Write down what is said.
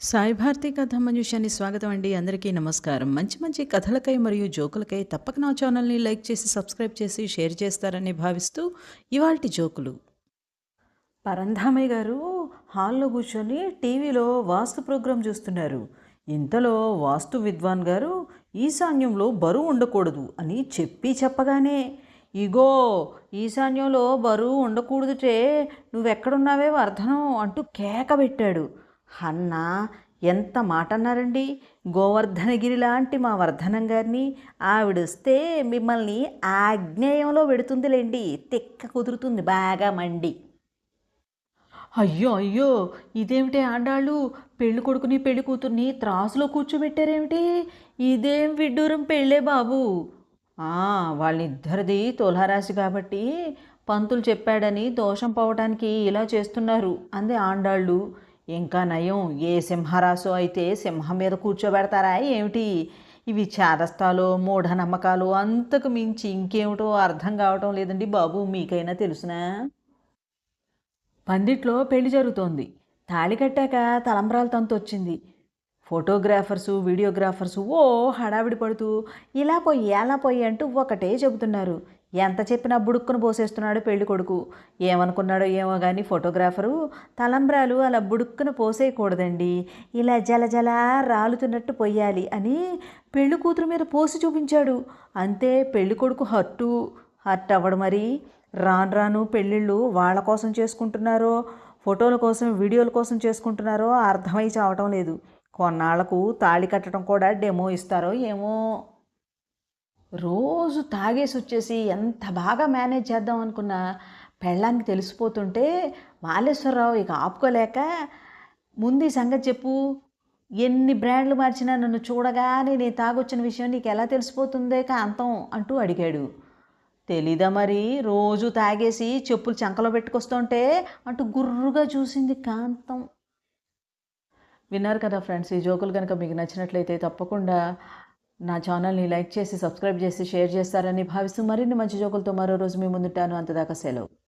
సాయి భారతి కథ మంజుషాన్ని స్వాగతం అండి. అందరికీ నమస్కారం. మంచి మంచి కథలకై మరియు జోకులకై తప్పక నా ఛానల్ని లైక్ చేసి సబ్స్క్రైబ్ చేసి షేర్ చేస్తారని భావిస్తూ ఇవాల్టి జోకులు. పరంధామయ్య గారు హాల్లో కూర్చొని టీవీలో వాస్తు ప్రోగ్రాం చూస్తున్నారు. ఇంతలో వాస్తు విద్వాన్ గారు ఈశాన్యంలో బరువు ఉండకూడదు అని చెప్పి చెప్పగానే ఇగో ఈశాన్యంలో బరువు ఉండకూడదుటే నువ్వెక్కడున్నావే వర్ధనం అంటూ కేక పెట్టాడు. అన్న ఎంత మాట అన్నారండి గోవర్ధనగిరి లాంటి మా వర్ధనం గారిని ఆవిడొస్తే మిమ్మల్ని ఆగ్నేయంలో పెడుతుందిలేండి. తిక్క కుదురుతుంది బాగా మండి. అయ్యో అయ్యో ఇదేమిటి ఆండాళ్ళు? పెళ్ళి కొడుకుని పెళ్ళి కూతుర్ని త్రాసులో కూర్చోబెట్టారేమిటి? ఇదేం విడ్డూరం పెళ్ళే బాబు? వాళ్ళిద్దరిది తులారాశి కాబట్టి పంతులు చెప్పాడని దోషం పోవటానికి ఇలా చేస్తున్నారు అంది ఆండాళ్ళు. ఇంకా నయం ఏ సింహరాసు అయితే సింహం మీద కూర్చోబెడతారా? ఏమిటి? ఇవి చారస్తాలు మూఢనమ్మకాలు అంతకు మించి ఇంకేమిటో అర్థం కావటం లేదండి బాబు మీకైనా తెలుసునా? పందిట్లో పెళ్ళి జరుగుతోంది. తాళి కట్టాక తలంబ్రాల తంతు వచ్చింది ఫోటోగ్రాఫర్సు వీడియోగ్రాఫర్సు ఓ హడావిడి పడుతూ ఇలా పోయి అలా పోయి అంటూ ఒకటే చెబుతున్నారు. ఎంత చెప్పినా బుడుక్కును పోసేస్తున్నాడు పెళ్ళి కొడుకు. ఏమనుకున్నాడో ఏమో కానీ ఫోటోగ్రాఫరు తలంబ్రాలు అలా బుడుక్కున పోసేయకూడదండి. ఇలా జల రాలుతున్నట్టు పొయ్యాలి అని పెళ్ళి కూతురు మీద పోసి చూపించాడు. అంతే పెళ్ళి కొడుకు హట్టు హర్ట్ అవ్వడు మరి. రాను రాను పెళ్ళిళ్ళు వాళ్ళ కోసం చేసుకుంటున్నారో ఫోటోల కోసం వీడియోల కోసం చేసుకుంటున్నారో అర్థమై చావటం లేదు. కొన్నాళ్ళకు తాళి కట్టడం కూడా డెమో ఇస్తారో ఏమో. రోజు తాగేసి వచ్చేసి ఎంత బాగా మేనేజ్ చేద్దాం అనుకున్నా పెళ్ళానికి తెలిసిపోతుంటే మాలేశ్వరరావు ఇక ఆపుకోలేక ముందు ఈ సంగతి చెప్పు. ఎన్ని బ్రాండ్లు మార్చినా నన్ను చూడగానే నేను తాగొచ్చిన విషయం నీకు ఎలా తెలిసిపోతుందే కాంతం అంటూ అడిగాడు. తెలీదా మరి? రోజు తాగేసి చెప్పులు చంకలో పెట్టుకొస్తుంటే అంటూ గుర్రుగా చూసింది కాంతం. విన్నారు కదా ఫ్రెండ్స్ ఈ జోకులు కనుక మీకు నచ్చినట్లయితే తప్పకుండా నా ఛానల్ని లైక్ చేసి సబ్స్క్రైబ్ చేసి షేర్ చేస్తారని భావిస్తూ మరిన్ని మంచి జోకులతో మరో రోజు మీ ముందుంటాను. అంతదాకా సెలవు.